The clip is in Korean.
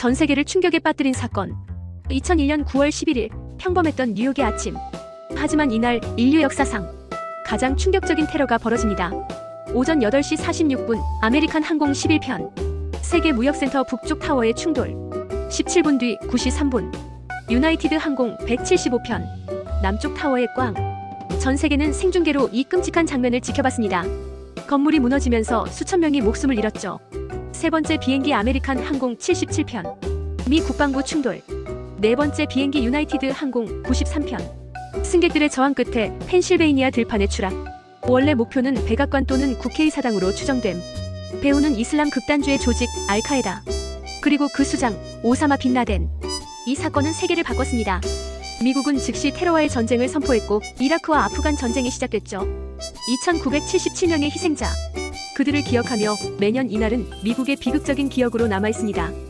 전 세계를 충격에 빠뜨린 사건. 2001년 9월 11일 평범했던 뉴욕의 아침. 하지만 이날 인류 역사상 가장 충격적인 테러가 벌어집니다. 오전 8시 46분 아메리칸 항공 11편 세계 무역센터 북쪽 타워의 충돌. 17분 뒤 9시 3분 유나이티드 항공 175편 남쪽 타워의 꽝. 전 세계는 생중계로 이 끔찍한 장면을 지켜봤습니다. 건물이 무너지면서 수천 명이 목숨을 잃었죠. 세 번째 비행기 아메리칸 항공 77편 미 국방부 충돌. 네 번째 비행기 유나이티드 항공 93편 승객들의 저항 끝에 펜실베이니아 들판에 추락. 원래 목표는 백악관 또는 국회의사당으로 추정됨. 배우는 이슬람 극단주의 조직 알카에다. 그리고 그 수장 오사마 빈라덴. 이 사건은 세계를 바꿨습니다. 미국은 즉시 테러와의 전쟁을 선포했고 이라크와 아프간 전쟁이 시작됐죠. 2,977명의 희생자. 그들을 기억하며 매년 이날은 미국의 비극적인 기억으로 남아 있습니다.